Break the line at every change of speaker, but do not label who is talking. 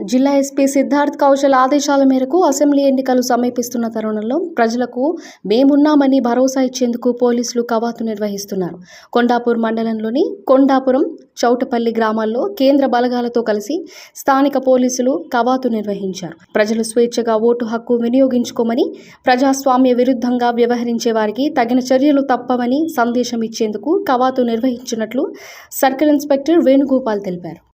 జిల్లా ఎస్పీ సిద్ధార్థ్ కౌశల్ ఆదేశాల మేరకు అసెంబ్లీ ఎన్నికలు సమీపిస్తున్న తరుణంలో ప్రజలకు మేమున్నామని భరోసా ఇచ్చేందుకు పోలీసులు కవాతు నిర్వహిస్తున్నారు. కొండాపూర్ మండలంలోని కొండాపురం చౌటపల్లి గ్రామాల్లో కేంద్ర బలగాలతో కలిసి స్థానిక పోలీసులు కవాతు నిర్వహించారు. ప్రజలు స్వేచ్ఛగా ఓటు హక్కు వినియోగించుకోమని ప్రజాస్వామ్య విరుద్ధంగా వ్యవహరించే వారికి తగిన చర్యలు తప్పవని సందేశం ఇచ్చేందుకు కవాతు నిర్వహించినట్లు సర్కిల్ ఇన్స్పెక్టర్ వేణుగోపాల్ తెలిపారు.